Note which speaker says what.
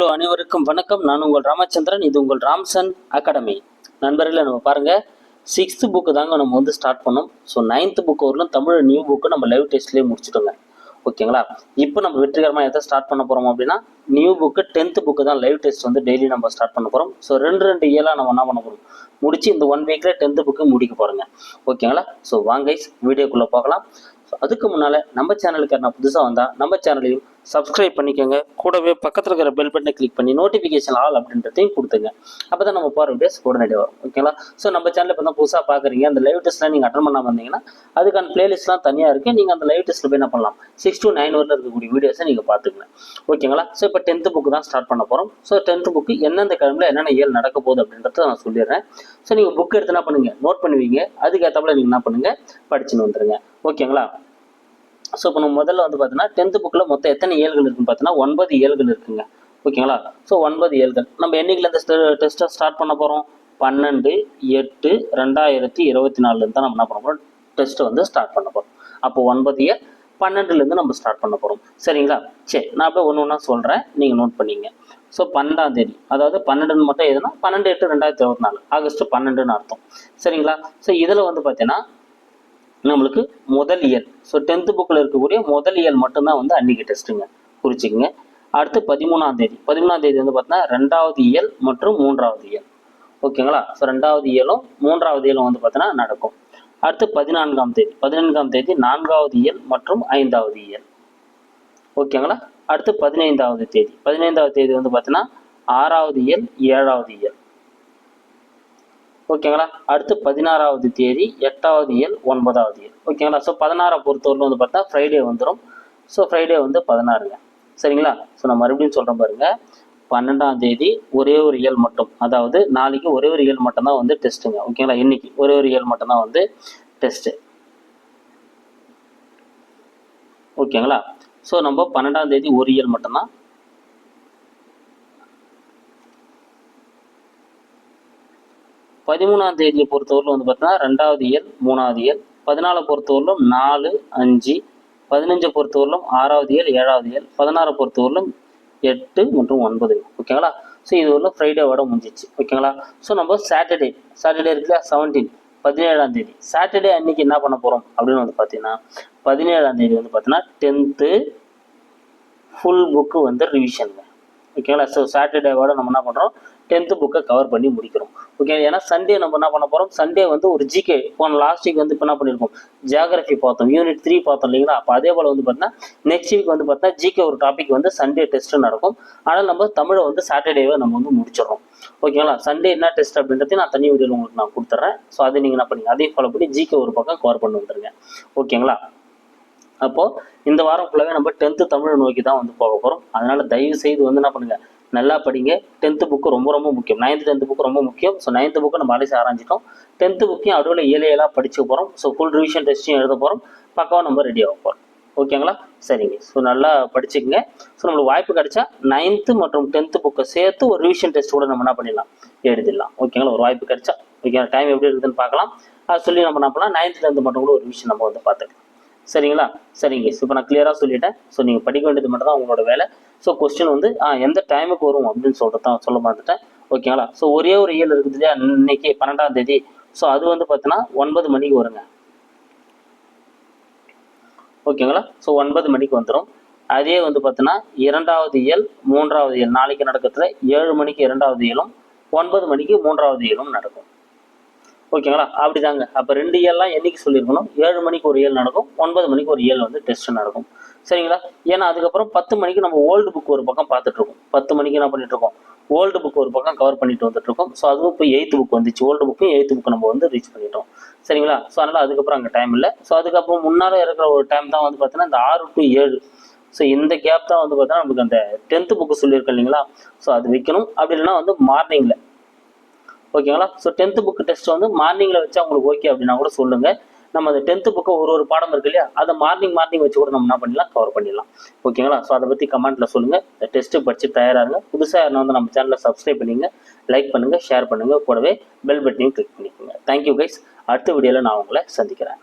Speaker 1: Hello அனைவருக்கும் வணக்கம். நான் உங்கள் ராமச்சந்திரன். இது உங்கள் ராம்சன் அகாடமி. நண்பர்களே நம்ம பாருங்க. சிக்ஸ்த்து புக்கு தாங்க நம்ம வந்து ஸ்டார்ட் பண்ணோம். ஸோ நைன்த்து புக்கு வரலும் தமிழ் நியூ புக்கு நம்ம லைவ் டெஸ்ட்லேயே முடிச்சுட்டோங்க. ஓகேங்களா இப்போ நம்ம வெற்றிகரமாக எதை ஸ்டார்ட் பண்ண போகிறோம் அப்படின்னா நியூ புக்கு டென்த்து புக்கு தான் லைவ் டெஸ்ட் வந்து டெய்லி நம்ம ஸ்டார்ட் பண்ண போகிறோம் ஸோ ரெண்டு ரெண்டு இயலாக நம்ம என்ன பண்ண போகிறோம் முடிச்சு இந்த ஒன் வீக்கில் டென்த்து புக்கு முடிக்க போகிறோங்க ஓகேங்களா ஸோ வாங்க வீடியோக்குள்ளே போகலாம். ஸோ அதுக்கு முன்னால் நம்ம சேனலுக்கு நான் புதுசாக வந்தால் நம்ம சேனலையும் சப்ஸ்கிரைப் பண்ணிக்கோங்க. கூடவே பக்கத்தில் இருக்கிற பெல் பட்டனை கிளிக் பண்ணி நோட்டிஃபிகேஷன் ஆல் அப்படின்றதையும் கொடுத்துங்க. அப்போ தான் நம்ம போகிற வீடியோஸ் உடனடியாக வரும். ஓகேங்களா ஸோ நம்ம சேனல் இப்போ தான் புதுசாக பார்க்குறீங்க அந்த லைவ் டெஸ்ட்லாம் நீங்கள் அட்டன் பண்ணாமல் வந்தீங்கன்னா அதுக்கான பிளேலிஸ்ட்லாம் தனியாக இருக்குது நீங்கள் அந்த லைவ் டெஸ்ட்டில் போய் என்ன பண்ணலாம்? சிக்ஸ் டு நைன் வரல இருக்கக்கூடிய வீடியோஸை நீங்கள் பார்த்துக்கங்க ஓகேங்களா ஸோ இப்போ டென்த்து புக்கு தான் ஸ்டார்ட் பண்ண போகிறோம் ஸோ டென்த்து புக்கு எந்தெந்த கிழமையில் என்னென்ன இயல் நடக்க போகுது அப்படின்றத நான் சொல்லிடுறேன். ஸோ நீங்கள் புக் எடுத்து என்ன நோட் பண்ணுவீங்க. அதுக்கேற்றப்பல நீங்கள் என்ன பண்ணுங்கள் படிச்சுன்னு வந்துடுங்க ஓகேங்களா ஸோ இப்போ நம்ம முதல்ல வந்து பார்த்தீங்கன்னா டென்த்து புக்கில் மொத்தம் எத்தனை ஏழ்கள் இருக்குன்னு பார்த்தீங்கன்னா ஒன்பது ஏழ்கள் இருக்குங்க. ஓகேங்களா? ஸோ ஒன்பது ஏழ்கள். நம்ம என்னைக்குல இந்த டெஸ்ட்டை ஸ்டார்ட் பண்ண போகிறோம் பன்னெண்டு எட்டு ரெண்டாயிரத்தி இருபத்தி நாலுலேருந்து தான் நம்ம என்ன பண்ண போகிறோம் டெஸ்ட்டை வந்து ஸ்டார்ட் பண்ண போகிறோம் அப்போ ஒன்பது ஏ பன்னெண்டுலேருந்து நம்ம ஸ்டார்ட் பண்ண போகிறோம் சரிங்களா? சரி நான் அப்படியே ஒன்று ஒன்றா சொல்கிறேன் நீங்கள் நோட் பண்ணிங்க. ஸோ பன்னெண்டாம் தேதி அதாவது பன்னெண்டுன்னு மட்டும் எதுனா பன்னெண்டு எட்டு ரெண்டாயிரத்தி இருபத்தி நாலு ஆகஸ்ட் பன்னெண்டுன்னு அர்த்தம். சரிங்களா? ஸோ இதில் வந்து பார்த்தீங்கன்னா நம்மளுக்கு முதல் இயல். ஸோ டென்த்து புக்கில் இருக்கக்கூடிய முதல் இயல் மட்டும்தான் வந்து அன்னைக்கு டெஸ்ட்டுங்க குறிச்சிக்கங்க அடுத்து பதிமூணாம் தேதி. பதிமூணாம் தேதி வந்து பார்த்தீங்கன்னா ரெண்டாவது இயல் மற்றும் மூன்றாவது இயல். ஓகேங்களா? ஸோ ரெண்டாவது இயலும் மூன்றாவது இயலும் வந்து பார்த்தீங்கன்னா நடக்கும். அடுத்து பதினான்காம் தேதி. பதினான்காம் தேதி நான்காவது இயல் மற்றும் ஐந்தாவது இயல். ஓகேங்களா? அடுத்து பதினைந்தாவது தேதி. பதினைந்தாவது தேதி வந்து பார்த்தீங்கன்னா ஆறாவது இயல் ஏழாவது இயல். ஓகேங்களா அடுத்து பதினாறாவது தேதி எட்டாவது இயல் ஒன்பதாவது இயல். ஓகேங்களா ஸோ பதினாறை பொறுத்தவரையில் வந்து பார்த்தா ஃப்ரைடே வந்துடும் ஸோ ஃப்ரைடே வந்து பதினாறுங்க. சரிங்களா? ஸோ நான் மறுபடியும் சொல்கிறேன் பாருங்கள் பன்னெண்டாம் தேதி ஒரே ஒரு இயல் மட்டும். அதாவது நாளைக்கு ஒரே ஒரு இயல் மட்டும்தான் வந்து டெஸ்ட்டுங்க. ஓகேங்களா இன்னைக்கு ஒரே ஒரு இயல் மட்டும்தான் வந்து டெஸ்ட்டு. ஓகேங்களா ஸோ நம்ம பன்னெண்டாம் தேதி ஒரு இயல் மட்டும்தான் பதிமூணாம் தேதியை பொறுத்தவரையிலும் வந்து பார்த்தீங்கன்னா ரெண்டாவது இயல் மூணாவது இயல் பதினாலை பொறுத்தவரையிலும் நாலு அஞ்சு பதினஞ்சை பொறுத்தவரையிலும் ஆறாவது இயல் ஏழாவது இயல் பதினாறை பொறுத்தவரையிலும் எட்டு மற்றும் ஒன்பது ஓகேங்களா ஸோ இது வரலாம் ஃப்ரைடேவோட முடிஞ்சிச்சு. ஓகேங்களா ஸோ நம்ம சாட்டர்டே சாட்டர்டே இருக்குல்ல செவன்டீன் பதினேழாம் தேதி. சாட்டர்டே அன்னைக்கு என்ன பண்ண போகிறோம் அப்படின்னு வந்து பார்த்தீங்கன்னா பதினேழாம் தேதி வந்து பார்த்தீங்கன்னா டென்த்து ஃபுல் புக்கு வந்து ரிவிஷனுங்க ஓகேங்களா ஸோ சாட்டர்டேவோட நம்ம என்ன பண்ணுறோம் டென்த்து புக்கை கவர் பண்ணி முடிக்கிறோம். ஓகே ஏன்னா சண்டே நம்ம என்ன பண்ண போகிறோம் சண்டே வந்து ஒரு ஜிகே போன லாஸ்ட் வீக் வந்து இப்போ என்ன பண்ணியிருக்கோம் ஜியாகிரஃபி பார்த்தோம் யூனிட் த்ரீ பார்த்தோம் இல்லைங்களா? அப்போ அதே போல் வந்து பார்த்தீங்கன்னா நெக்ஸ்ட் வீக் வந்து பார்த்தீங்கன்னா ஜிகே ஒரு டாபிக் வந்து சண்டே டெஸ்ட்டு நடக்கும். ஆனால் நம்ம தமிழை வந்து சாட்டர்டேவே நம்ம வந்து முடிச்சிடறோம். ஓகேங்களா சண்டே என்ன டெஸ்ட் அப்படின்றதையும் நான் தனி வீடியோவில் உங்களுக்கு நான் கொடுத்துட்றேன். ஸோ அதை நீங்கள் என்ன பண்ணுங்கள் அதையும் ஃபாலோ பண்ணி ஜிகே ஒரு பக்கம் கவர் பண்ணி வந்துருங்க ஓகேங்களா அப்போது இந்த வாரம் ஃபுல்லாகவே நம்ம டென்த்து தமிழை நோக்கி தான் வந்து போக போகிறோம் அதனால் தயவு செய்து வந்து என்ன பண்ணுங்கள் நல்லா படிங்க. டென்த்து புக்கு ரொம்ப ரொம்ப முக்கியம். நைன்த்து டென்த்து புக்கு ரொம்ப முக்கியம். ஸோ நைன்த்து புக்கு நம்ம அலைசி ஆரம்பிச்சிட்டோம் டென்த்து புக்கையும் அடுவில் ஏழையெல்லாம் படிச்சு போகிறோம் ஸோ ஃபுல் ரிவிஷன் டெஸ்ட்டையும் எழுத போகிறோம் பக்காவாக நம்ம ரெடி ஆக போகிறோம் ஓகேங்களா சரிங்க. ஸோ நல்லா படிச்சுக்கங்க. ஸோ நம்மளுக்கு வாய்ப்பு கிடைச்சா நைன்த்து மற்றும் டென்த்து புக்கை சேர்த்து ஒரு ரிவிஷன் டெஸ்ட் கூட நம்ம என்ன பண்ணிடலாம்? எழுதிடலாம். ஓகேங்களா ஒரு வாய்ப்பு கிடைச்சா. ஓகேங்களா டைம் எப்படி இருக்குதுன்னு பார்க்கலாம். அது சொல்லி நம்ம என்ன பண்ணலாம்? நைன்த்து டென்த்து மட்டும் கூட ஒரு ரிவிஷன் நம்ம வந்து பார்த்துக்கலாம். சரிங்களா? சரிங்க. இப்போ நான் கிளியராக சொல்லிட்டேன். ஸோ நீங்கள் படிக்க வேண்டியது மட்டும் தான் உங்களோட வேலை. ஸோ கொஸ்டின் வந்து ஆ எந்த டைமுக்கு வரும் அப்படின்னு சொல்லிட்டு தான் சொல்ல மாட்டேன் ஓகேங்களா ஸோ ஒரே ஒரு இயல் இருக்குது இல்லையா? இன்னைக்கு பன்னெண்டாம் தேதி. ஸோ அது வந்து பார்த்தீங்கன்னா ஒன்பது மணிக்கு வருங்க. ஓகேங்களா ஸோ ஒன்பது மணிக்கு வந்துடும் அதே வந்து பார்த்தீங்கன்னா இரண்டாவது இயல் மூன்றாவது இயல். நாளைக்கு நடக்கிறதுல ஏழு மணிக்கு இரண்டாவது இயலும் ஒன்பது மணிக்கு மூன்றாவது இயலும் நடக்கும். ஓகேங்களா? அப்படி தாங்க அப்போ ரெண்டு இயல்லாம் என்னைக்கு சொல்லியிருக்கணும் ஏழு மணிக்கு ஒரு ஏழு நடக்கும். ஒன்பது மணிக்கு ஒரு ஏழு வந்து டெஸ்ட் நடக்கும். சரிங்களா? ஏன்னா அதுக்கப்புறம் பத்து மணிக்கு நம்ம ஓல்டு புக் ஒரு பக்கம் பார்த்துட்ருக்கோம். பத்து மணிக்கு என்ன பண்ணிட்டுருக்கோம் ஓல்டு புக் ஒரு பக்கம் கவர் பண்ணிட்டு வந்துட்டு இருக்கோம் ஸோ அதுவும் இப்போ எயித்து புக் வந்துச்சு. ஓல்டு புக்கும் எயித்து புக் நம்ம வந்து ரீச் பண்ணிட்டோம். சரிங்களா? ஸோ அதனால் அதுக்கப்புறம் அங்கே டைம் இல்லை. ஸோ அதுக்கப்புறம் முன்னால் இருக்கிற ஒரு டைம் தான் வந்து பார்த்தீங்கன்னா இந்த ஆறு டு ஏழு. ஸோ இந்த கேப் தான் வந்து பார்த்தீங்கன்னா நமக்கு அந்த டென்த்து புக்கு சொல்லியிருக்கேன் இல்லைங்களா? ஸோ அது வைக்கணும். அப்படி இல்லைன்னா வந்து மார்னிங்கில் ஓகேங்களா? ஸோ டென்த்து புக் டெஸ்ட் வந்து மார்னிங்கில் வச்சு உங்களுக்கு ஓகே அப்படின்னா கூட சொல்லுங்கள் நம்ம அந்த டென்த்து புக்கு ஒரு ஒரு பாடம் இருக்கு இல்லையா? அதை மார்னிங் மார்னிங் வச்சு கூட நம்ம என்ன பண்ணலாம் கவர் பண்ணிடலாம். ஓகேங்களா? ஸோ அதை பற்றி கமெண்ட்டில் சொல்லுங்கள் இந்த டெஸ்ட்டு படித்து தயாராகுங்க புதுசாக யாரும் வந்து நம்ம சேனலை சப்ஸ்கிரைப் பண்ணிங்க லைக் பண்ணுங்கள் ஷேர் பண்ணுங்கள் கூடவே பெல் பட்டனையும் கிளிக் பண்ணிக்கோங்க. தேங்க்யூ கைஸ் அடுத்த வீடியோவில் நான் உங்களை சந்திக்கிறேன்.